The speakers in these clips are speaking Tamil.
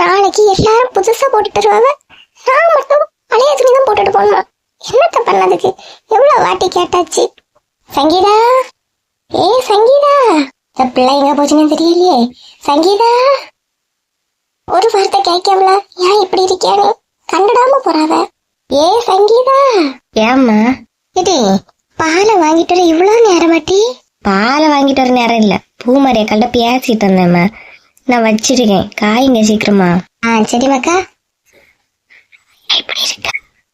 நாளைக்கு எல்லாரும் புதுசா போட்டுட்டு வருவாங்க நான் மட்டும் பழைய துணி தான் போட்டுட்டு போகணுமா. என்னத்த பண்ணதுக்கு? எவ்வளவு வாட்டி கேட்டாச்சு? சங்கீதா? ஏ சங்கீதா? இந்த பிள்ளை எங்க போச்சுன்னு தெரியலையே. சங்கீதா? ஒரு வார்த்தை கேட்கல ஏன் இப்படி இருக்கியானு கண்டுடாம போறாவ ஏ சங்கீதா? ஏம்மா? இது பாலை வாங்கிட்டு வர இவ்வளவு நேரமாட்டி? பாலை வாங்கிட்டு வர நேரம் இல்ல. பூமரிய கண்ட பேசிட்டு இருந்தேம்மா. நான் வச்சிருக்கேன். காய்ங்க சீக்கிரமா. ஆ சரிமாக்கா எப்படி இருக்க?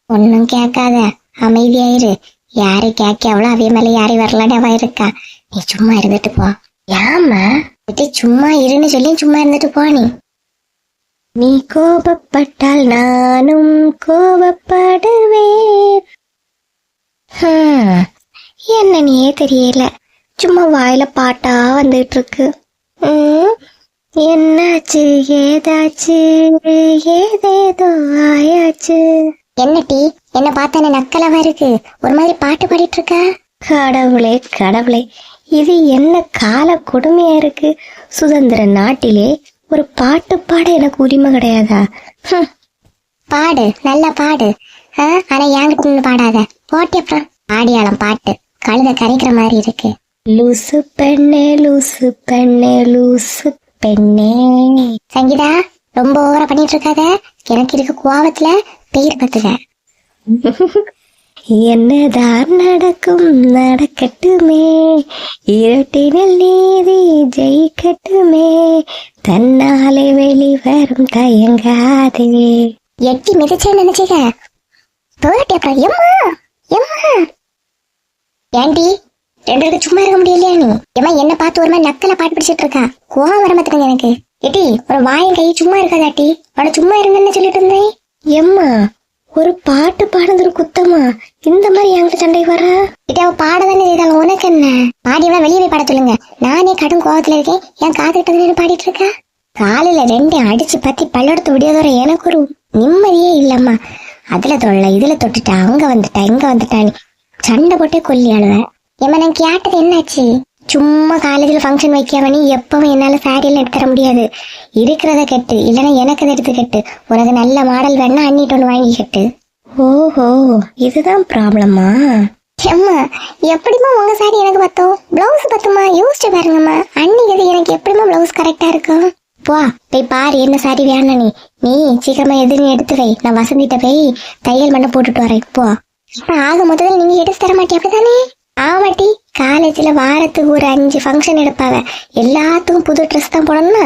ஒன்னும் கேட்காத. அமைதியாயிரு. யாரு கேட்க அவ்வளோ அவைய மேல யாரையும் வரலான்னு அவ இருக்கா. நீ சும்மா இருந்துட்டு போ. இது சும்மா இருன்னு சொல்லி சும்மா இருந்துட்டு போ நீ. நீ கோபப்பட்டால் நானும் கோபப்படுவேன். என்னன்னே தெரியல. சும்மா வாயில பாட்டா வந்துட்டு இருக்கு. என்னாச்சு? ஏதாச்சு? ஏதேதோ ஆயாச்சு. என்ன டி? என்ன பார்த்தா நக்கலவா இருக்கு? ஒரு மாதிரி பாட்டு பாடிட்டு இருக்க கடவுளே கடவுளே இது என்ன கால கொடுமையா இருக்கு? சுதந்திர நாட்டிலே ஒரு பாட்டு பாட எனக்கு உரிமை கிடையாதா. பாடு நல்லா பாடு. ஆனா என்கிட்ட நின்னு பாடாத. போட்டி அப்புறம். ஆடியாளம் பாட்டு. கழுத கரைக்கிற மாதிரி இருக்கு. லூசு பெண்ணே லூசு பெண்ணே லூசு பெண்ணே. சங்கீதா ரொம்ப ஓவரா பண்ணிட்டு இருக்காத எனக்கு இருக்க கோவத்துல பெயர் பத்துக என்னதான் நடக்கும் நடக்கட்டுமே. இருட்டினில் நீதி ஜெயிக்கட்டுமே. தன்னாலே வெளிவரும் தயங்காதே. எட்டி மிதிச்சேன்னு நினைச்சுக்க. அப்புறம் எம்மா எம்மா. ஏண்டி ரெண்டு பேருக்கு சும்மா இருக்க முடியலையா நீ? ஏமா என்ன பார்த்து ஒரு மாதிரி நக்கல பாட்டு பிடிச்சிட்டு இருக்கா? கோவம் வர மாத்துங்க எனக்கு. எட்டி ஒரு வாயும் கை சும்மா இருக்காதாட்டி அவட சும்மா இருங்கன்னு சொல்லிட்டு இருந்தேன். எம்மா ஒரு பாட்டு பாடுறது ஒரு குத்தமா? இந்த மாதிரி என்கிட்ட சண்டை வர இட்ட அவ பாடதானே செய்தாங்க உனக்கு என்ன? பாடியவள வெளியே போய் பாட சொல்லுங்க. நானே கடும் கோவத்துல இருக்கேன். என் காதுகிட்ட நின்று பாடிட்டு இருக்கா? காலையில ரெண்டு அடிச்சு பத்தி பல்லெடுத்து விடியதோற எனக்கு ஒரு நிம்மதியே இல்லம்மா. அதுல தொல்லை இதுல தொட்டுட்டா அங்க வந்துட்டா இங்க வந்துட்டா சண்டை போட்டே கொல்லி அழுவேன். ஏமா நான் கேட்டது என்னாச்சு? சும்மா காலேஜ்ல ஃபங்க்ஷன் வைக்காம நீ எப்பவும் என்னால சாரி எல்லாம் எடுத்து தர முடியாது. இருக்கிறத கெட்டு இல்லைன்னா எனக்கு எடுத்து கெட்டு உனக்கு நல்ல மாடல் வேணா அண்ணிட்டு ஒன்று வாங்கி கெட்டு. ஓஹோ இதுதான் ப்ராப்ளமா அம்மா எப்படிமா உங்க சாரி எனக்கு பத்தும்? பிளவுஸ் பத்துமா? யோசிச்சு பாருங்கம்மா. அன்னைக்கு எனக்கு எப்படிமா பிளவுஸ் கரெக்டா இருக்கும் போ போய் பாரு என்ன சாரி வேணும் நீ நீ சீக்கிரமா எதுன்னு எடுத்து வை. நான் வசந்திட்ட போய் தையல் பண்ண போட்டுட்டு வரேன். போ. இப்ப ஆக மொத்தத்தில் நீங்க எடுத்து தர மாட்டே அப்படிதானே ஆமாட்டி காலேஜ்ல வாரத்துக்கு ஒரு அஞ்சு ஃபங்க்ஷன் எடுப்பாவ. எல்லாத்துக்கும் புது ட்ரெஸ் தான் போடணும்னா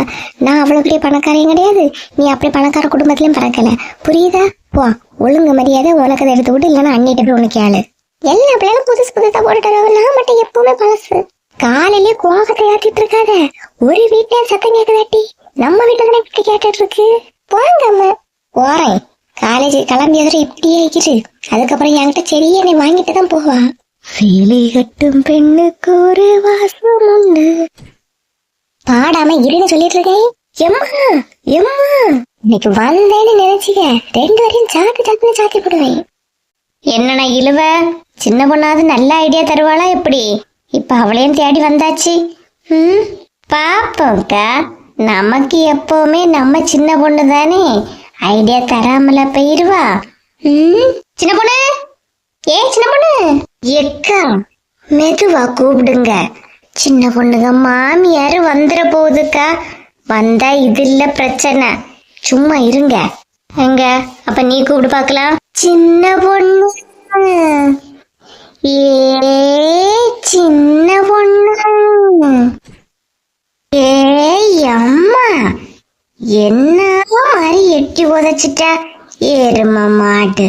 நான் அவ்வளவு பெரிய பணக்காரையும் கிடையாது. நீ அப்படி பணக்கார குடும்பத்திலயும் பறக்கல. புரியுதா? போ ஒழுங்கு மரியாதை உனக்கு அதை எடுத்து விட்டு இல்லைன்னா அண்ணிட்ட போய் உனக்கு ஆளு எல்லா பிள்ளைகளும் புதுசு புதுசா போட்டுட்டு வருவாங்க. நான் மட்டும் எப்பவுமே பழசு. காலையிலே கோவத்தை ஏத்திட்டு இருக்காத. ஒரு வீட்டுல சத்தம் கேட்குதாட்டி நம்ம வீட்டில் தானே இப்படி கேட்டுட்டு இருக்கு? போங்க அம்மா. போறேன். காலேஜ் கிளம்பியதுல இப்படி ஆகிட்டு அதுக்கப்புறம் என்கிட்ட செடியை நீ வாங்கிட்டு தான் போவா. வேலை கட்டும் பெண்ணுக்கு ஒரு வாசம் உண்டு பாடாம இருன்னு சொல்லிட்டு இருக்கேன் எம்மா எம்மா. இன்னைக்கு வந்தேன்னு நினைச்சுக்க ரெண்டு வரையும் சாக்கு சாக்குன்னு சாத்தி போடுவேன். என்னடா இழுவ? சின்ன பொண்ணாவது நல்ல ஐடியா தருவாளா எப்படி? இப்ப அவளையும் தேடி வந்தாச்சு. ம் பாப்போம்க்கா. நமக்கு எப்பவுமே நம்ம சின்ன பொண்ணு தானே ஐடியா தராமல போயிருவா. ம் சின்ன பொண்ணு? ஏ சின்ன பொண்ணு? எக்கா மெதுவா கூப்பிடுங்க. சின்ன பொண்ணுங்க மாமியார் வந்துட போகுதுக்கா. வந்தா இது இல்ல பிரச்சனை. சும்மா இருங்க. எங்க? அப்ப நீ கூப்பிடு பார்க்கலாம். சின்ன பொண்ணு. ஏ சின்ன பொண்ணு. ஏ அம்மா. என்ன மாதிரி எட்டி உதச்சிட்ட ஏறுமா மாட்டு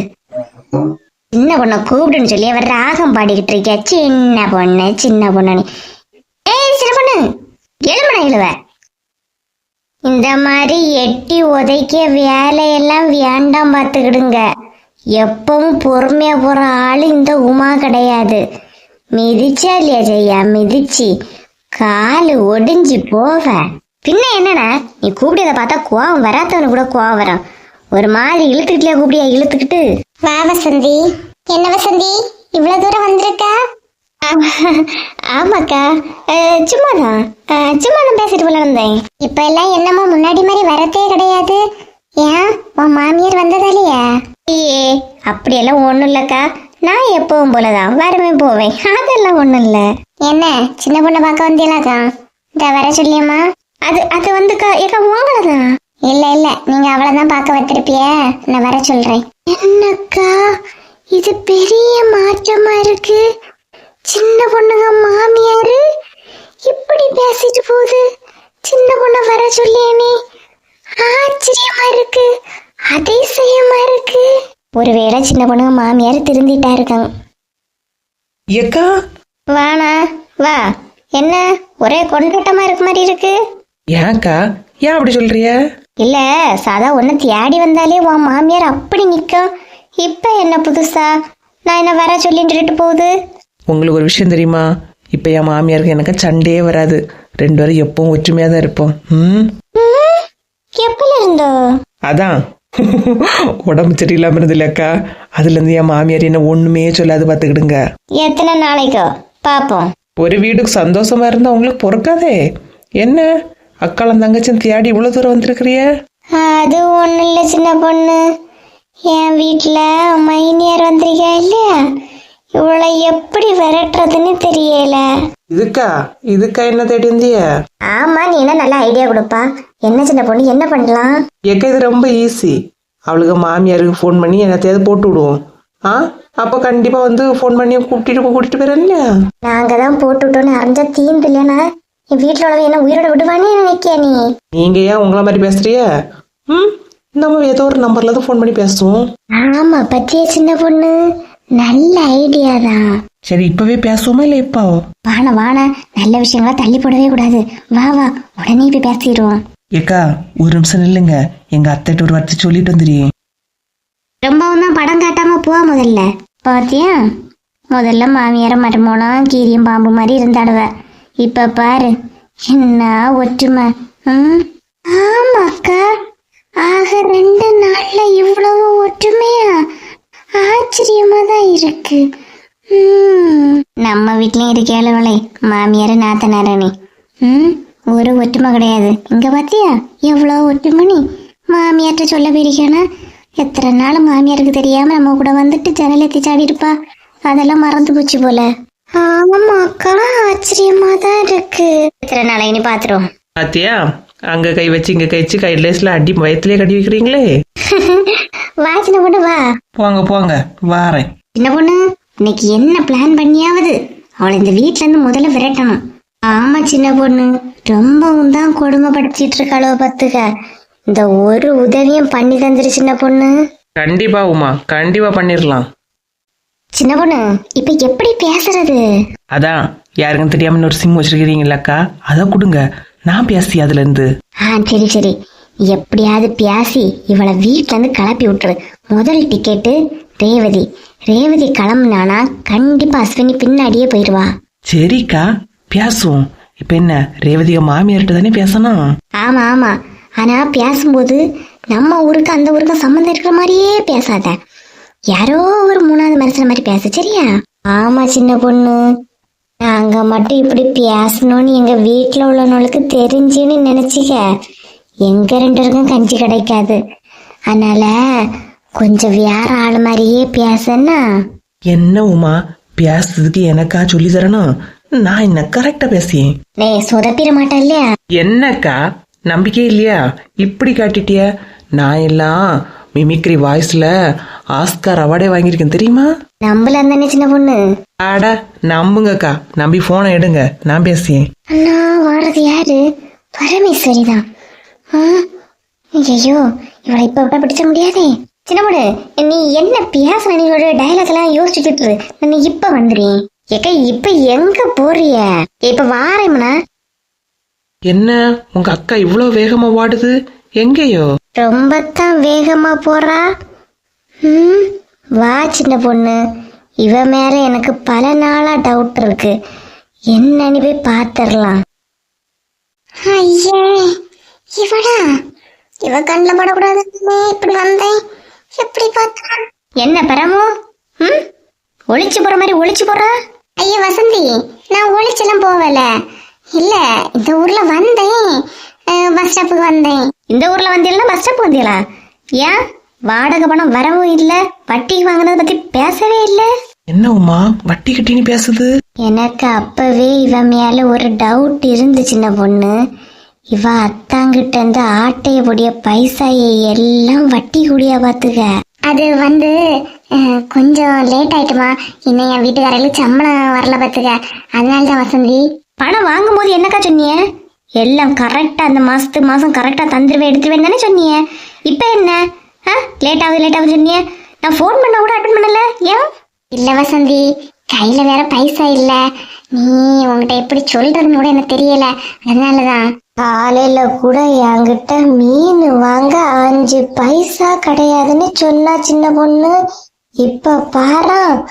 சின்ன பொண்ணை கூப்பிடுன்னு சொல்லி அவர் ராகம் பாடிக்கிட்டு இருக்கியா சின்ன பொண்ணு சின்ன பொண்ணு ஏய் சின்ன பொண்ணு எழுமணா எழுவ இந்த மாதிரி எட்டி உதைக்க வேலையெல்லாம் வேண்டாம் பார்த்துக்கிடுங்க. எப்பவும் பொறுமையா போற ஆளு இந்த உமா கிடையாது. மிதிச்சா இல்லையா ஜெய்யா மிதிச்சு. காலு ஒடிஞ்சு போவ. பின்ன என்னடா? நீ கூப்பிடுறத பார்த்தா கோவம் வராதவனு கூட கோவம் வரும். ஒரு மாதிரி இழுத்துக்கிட்டே கூப்பிடியா? இழுத்துக்கிட்டு. வா வசந்தி. என்ன வசந்தி? இவ்வளவு தூரம் வந்திருக்க? ஆமாக்கா. சும்மாதான். அஹ், சும்மா தான் பேசிட்டு போல வந்தேன். இப்ப எல்லாம் என்னமோ முன்னாடி மாதிரி வரதே கிடையாது. ஏன்? உன் மாமியார் வந்ததாலையா? ஏ அப்படியெல்லாம் ஒண்ணும் இல்லக்கா. நான் எப்பவும் போலதான். வருவேன் போவேன். அதெல்லாம் ஒண்ணும் இல்ல. என்ன? சின்ன பொண்ணை பார்க்க வந்தீங்களாக்கா இந்த வர சொல்லியம்மா. அது அது வந்துக்கா. ஏக்கா உங்களை தான் இல்ல இல்ல. நீங்க அவளை தான் பார்க்க வச்சிருப்பிய நான் வர சொல்றேன். என்னக்கா? இது பெரிய மாற்றமா இருக்கு. சின்ன பொண்ணுங்க மாமியாரு? இப்படி பேசிட்டு போகுது. சின்ன பொண்ணை வர சொல்லியனே ஆச்சரியமா இருக்கு. அதிசயமா இருக்கு. ஒருவேளை சின்ன பொண்ணுங்க மாமியார் திருந்திட்டா இருக்காங்க. ஏக்கா? வாணா வா. என்ன? ஒரே கொண்டாட்டமா இருக்க மாதிரி இருக்கு. ஏன்க்கா? ஏன் அப்படி சொல்றிய இல்ல சாதா ஒன்னு தேடி வந்தாலே உன் மாமியார் அப்படி நிக்கும். இப்ப என்ன புதுசா? நான் என்ன வர சொல்லிட்டு போகுது? உங்களுக்கு ஒரு விஷயம் தெரியுமா? இப்போ என் மாமியாருக்கு எனக்கு சண்டையே வராது. ரெண்டு பேரும் எப்பவும் ஒற்றுமையாக தான் இருப்போம். ம்? எப்பல இருந்தோ? அதான். உடம்பு சரியில்லாம இருந்தது அக்கா. அதுலேருந்து என் மாமியார் என்ன ஒன்றுமே சொல்லாது பார்த்துக்கிடுங்க. எத்தனை நாளைக்கோ? பாப்போம். ஒரு வீட்டுக்கு சந்தோஷமா இருந்தா உங்களுக்கு பொறுக்காதே. என்ன? அக்காளும் தங்கச்சும் தேடி இவ்வளோ தூரம் வந்திருக்கிறிய? அது ஒண்ணும் இல்ல சின்ன பொண்ணு. என் வீட்டுல மைனியார் வந்திருக்கா இல்லையா? இவளை எப்படி விரட்டுறதுன்னு தெரியல. இதுக்கா? இதுக்கா என்ன தேடி வந்திய? ஆமா நீ என்ன நல்ல ஐடியா கொடுப்பா. என்ன சின்ன பொண்ணு? என்ன பண்ணலாம்? ஏக்கா இது ரொம்ப ஈஸி அவளுக்கு மாமியாருக்கு ஃபோன் பண்ணி என்னத்தையாவது போட்டு விடுவோம். ஆ? அப்போ கண்டிப்பாக வந்து ஃபோன் பண்ணி கூட்டிட்டு கூட்டிட்டு இல்லையா? நாங்க தான் போட்டு விட்டோன்னு அறிஞ்சா தீந்து இல்லைனா என் வீட்டுல உள்ளவ என்ன உயிரோட விடுவானே நினைக்கியா நீ? நீங்க ஏன் உங்கள மாதிரி பேசுறிய ம்? நம்ம ஏதோ ஒரு நம்பர்ல தான் ஃபோன் பண்ணி பேசுவோம். ஆமா பத்திய சின்ன பொண்ணு? நல்ல ஐடியா தான். சரி இப்பவே பேசுவோமா இல்லை இப்போ வாண வாண. நல்ல விஷயங்களா தள்ளி போடவே கூடாது. வா வா. உடனே போய் பேசிடுவோம். ஏக்கா ஒரு நிமிஷம் நில்லுங்க. எங்க அத்தைட்ட ஒரு வார்த்தை சொல்லிட்டு வந்துடுறேன் ரொம்பவும் தான் படம் காட்டாம போ முதல்ல. பாத்தியா? முதல்ல மாமியார மருமோளம் கீரியும் பாம்பு மாதிரி இருந்தாடுவ. இப்ப பாரு. என்ன ஒற்றுமை. ம்? ஆமாக்கா. ஆக ரெண்டு நாள்ல இவ்வளவு ஒற்றுமையா? ஆச்சரியமா தான் இருக்கு நம்ம வீட்லயும் இருக்கேளவளே மாமியார நாத்தனாரணி ம்? ஒரு ஒற்றுமை கிடையாது. இங்க பாத்தியா? எவ்வளவு ஒற்றுமை நீ. மாமியார்ட்ட சொல்ல போயிருக்கானா எத்தனை நாள் மாமியாருக்கு தெரியாம நம்ம கூட வந்துட்டு ஜன்னல் சாடி இருப்பா அதெல்லாம் மறந்து போச்சு போல. ஆமாக்கா ஆச்சரியமா தான் இருக்கு. எத்தனை நாளை இனி பாத்துருவோம். பாத்தியா? அங்க கை வச்சு இங்க கை வச்சு கை லேஸ்ல அடி வயத்திலே கட்டி வைக்கிறீங்களே? வா சின்ன பொண்ணு வா. போங்க போங்க. வாரேன். சின்ன பொண்ணு இன்னைக்கு என்ன பிளான் பண்ணியாவது? அவளை இந்த வீட்ல இருந்து முதல்ல விரட்டணும். ஆமா சின்ன பொண்ணு. ரொம்பவும் தான் கொடுமைப்படுத்திட்டு இருக்காளோ பத்துக்க இந்த ஒரு உதவியும் பண்ணி தந்துரு சின்ன பொண்ணு. கண்டிப்பா உமா. கண்டிப்பா பண்ணிடலாம் சின்ன பொண்ணு இப்ப எப்படி பேசுறது? அதான் யாருக்கும் தெரியாம இன்னொரு சிம் வச்சிருக்கிறீங்களாக்கா அதை கொடுங்க. நான் பேசி அதுல இருந்து ஆ சரி சரி. எப்படியாவது பேசி இவளை வீட்ல இருந்து கிளப்பி விட்டுரு. முதல் டிக்கெட்டு ரேவதி. ரேவதி கிளம்புனானா கண்டிப்பா அஸ்வினி பின்னாடியே போயிடுவா. சரிக்கா பேசுவோம். இப்ப என்ன ரேவதிக மாமியார்கிட்ட தானே பேசணும்? ஆமா ஆமா. ஆனா பேசும்போது நம்ம ஊருக்கு அந்த ஊருக்கு சம்மந்தம் இருக்கிற மாதிரியே பேசாத. யாரோ ஒரு மூணாவது மனுஷன் மாதிரி பேச சரியா? ஆமா சின்ன பொண்ணு. நாங்க மட்டும் இப்படி பேசணும்னு எங்க வீட்டுல உள்ளவங்களுக்கு தெரிஞ்சுன்னு நினைச்சிக்க. எங்க ரெண்டு பேருக்கும் கஞ்சி கிடைக்காது. அதனால கொஞ்சம் வேற ஆள் மாதிரியே பேசன்னா? என்ன உமா? பேசுறதுக்கு எனக்கா சொல்லி தரணும்? நான் என்ன கரெக்டா பேசியேன் நே சொதப்பிட மாட்டேன் இல்லையா? என்னக்கா? நம்பிக்கை இல்லையா? இப்படி காட்டிட்டிய? நான் எல்லாம் மிமிக்ரி வாய்ஸ்ல ஆஸ்கார் அவார்டே வாங்கியிருக்கேன் தெரியுமா? நம்பல தானே சின்ன பொண்ணு. ஆட நம்புங்கக்கா. நம்பி போனை எடுங்க. நான் பேசியேன் அண்ணா வாடுறது யாரு? பரமேஸ்வரி தான். ஐயோ இவளை இப்ப விட பிடிச்ச முடியாதே. சின்ன பொண்ணு நீ என்ன பேசுன? நீ ஒரு டைலாக் எல்லாம் யோசிச்சுட்டு. நான் இப்ப வந்துடுறேன். ஏக்கா இப்ப எங்க போறிய? இப்ப வாரேம்னா என்ன? உங்க அக்கா இவ்வளோ வேகமா வாடுது எங்கேயோ? ரொம்பத்தான் வேகமா போறா. வா சின்ன பொண்ணு. இவ மேல எனக்கு பல நாளா டவுட் இருக்கு. என்னன்னு போய் பாத்திரலாம்? ஐயே இவளா? இவ கண்ணில் படக்கூடாதுன்னு இப்படி வந்தேன். எப்படி பார்த்தா? என்ன பரமோ? ம்? ஒளிச்சு போற மாதிரி ஒளிச்சு போறா ஐயா வசந்தி நான் ஒளிச்செல்லாம் போகல இல்ல இந்த ஊர்ல வந்தேன். பஸ் ஸ்டாப்புக்கு வந்தேன். இந்த ஊர்ல வந்தீங்களா? பஸ் ஸ்டாப் வந்தீங்களா? ஏன்? வாடகை பணம் வரவும் இல்ல வட்டிக்கு வாங்கினதை பத்தி பேசவே இல்ல. என்ன உமா வட்டி கட்டின்னு பேசுது? எனக்கு அப்பவே இவன் மேல ஒரு டவுட் இருந்து சின்ன பொண்ணு. இவ அத்தாங்கிட்ட இருந்து ஆட்டைய பொடிய பைசாயை எல்லாம் வட்டி கூடியா பாத்துக்க. அது வந்து அஹ், கொஞ்சம் லேட் ஆயிட்டுமா. இன்னும் என் வீட்டுக்காரர்களுக்கு சம்பளம் வரல பார்த்துக்க அதனால தான் வசந்தி. பணம் வாங்கும் போது என்னக்கா சொன்னிய? எல்லாம் கரெக்டா அந்த மாசத்து மாசம் கரெக்டா தந்துருவேன் எடுத்துருவேன் தானே சொன்னிய? இப்ப என்ன? லேட் ஆகுது லேட் ஆகுது சொன்னிய. நான் ஃபோன் பண்ண கூட அட்டன் பண்ணல. ஏன்? இல்ல வசந்தி கையில வேற பைசா இல்ல. நீ உன்கிட்ட எப்படி சொல்றதுன்னு கூட எனக்கு தெரியல. அதனாலதான். காலையில கூட என்கிட்ட மீன் வாங்க அஞ்சு பைசா கிடையாதுன்னு சொன்னா சின்ன பொண்ணு. இப்ப பாரா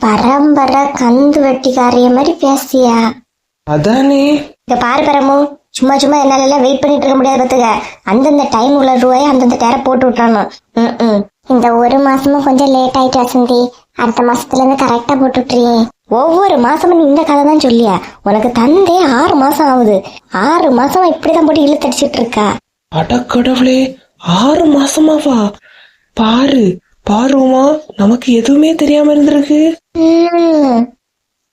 பரம்பரை கந்து வெட்டிக்காரிய மாதிரி பேசியா அதானே. இங்க பாரு பரமு. சும்மா சும்மா என்னால எல்லாம் வெயிட் பண்ணிட்டு இருக்க முடியாது பாத்துக்க அந்தந்த டைம் உள்ள ரூபாயை அந்தந்த டேர போட்டு விட்டுறணும். ம், ம். இந்த ஒரு மாசமும் கொஞ்சம் லேட் ஆயிட்டு வசந்தி அடுத்த மாசத்துல இருந்து கரெக்டா போட்டு விட்டுறியே ஒவ்வொரு மாசமும் நீ இந்த கதை தான் சொல்லியா? உனக்கு தந்தே ஆறு மாசம் ஆகுது. ஆறு மாசமா இப்படிதான் போட்டு இழுத்தடிச்சிட்டு இருக்கா? அடக்கடவுளே ஆறு மாசமாவா? பாரு பாரு உமா நமக்கு எதுவுமே தெரியாம இருந்திருக்கு.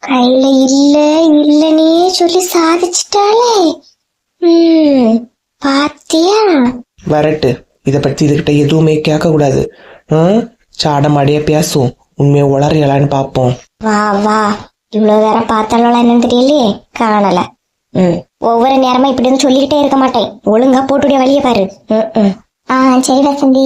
கையில இல்ல இல்லனே சொல்லி சாதிச்சிட்டாளே. ம் பாத்தியா? வரட்டு. இத பத்தி இதுகிட்ட எதுவுமே கேட்க கூடாது சாடமாடியா பேசும் உண்மையை உளறியலான்னு பாப்போம் வா வா. இவ்வளவு வேற பார்த்தாலும் என்னன்னு தெரியலையே? காணல. ம். ஒவ்வொரு நேரமா இப்படி இருந்து சொல்லிக்கிட்டே இருக்க மாட்டேன். ஒழுங்கா போட்டுடைய வழிய பாரு. ம். ஆ சரி வசந்தி.